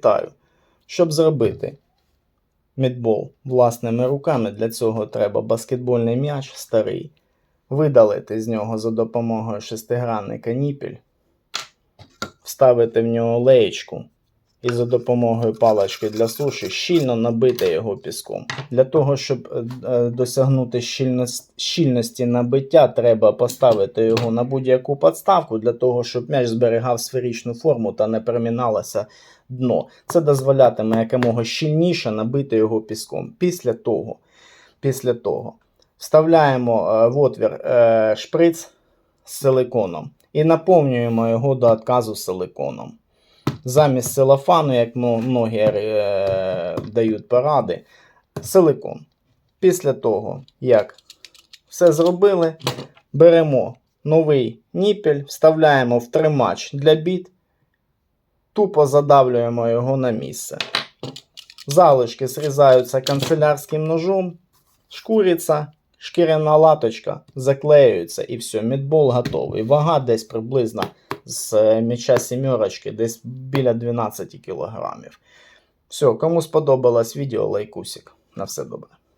Вітаю. Щоб зробити мідбол власними руками, для цього треба баскетбольний м'яч старий, видалити з нього за допомогою шестигранника ніпіль, вставити в нього леєчку і за допомогою палички для суші щільно набити його піском. Для того, щоб е, е, досягнути щільності, набиття, треба поставити його на будь-яку подставку, для того, щоб м'яч зберігав сферичну форму та не приміналося дно. Це дозволятиме якомога щільніше набити його піском. Після того, після того вставляємо е, в отвір шприц з силиконом і наповнюємо його до отказу силиконом. Замість целофану, як многі е, дають поради, силикон. Після того, як все зробили, беремо новий ніпель, вставляємо в тримач для біт, тупо задавлюємо його на місце. Залишки зрізаються канцелярським ножом, шкуриться, шкіряна латочка, заклеюється і все, мідбол готовий. Вага десь приблизно з м'яча сімерочки, десь біля 12 кілограмів. Все, кому сподобалось відео, лайкусик. На все добре.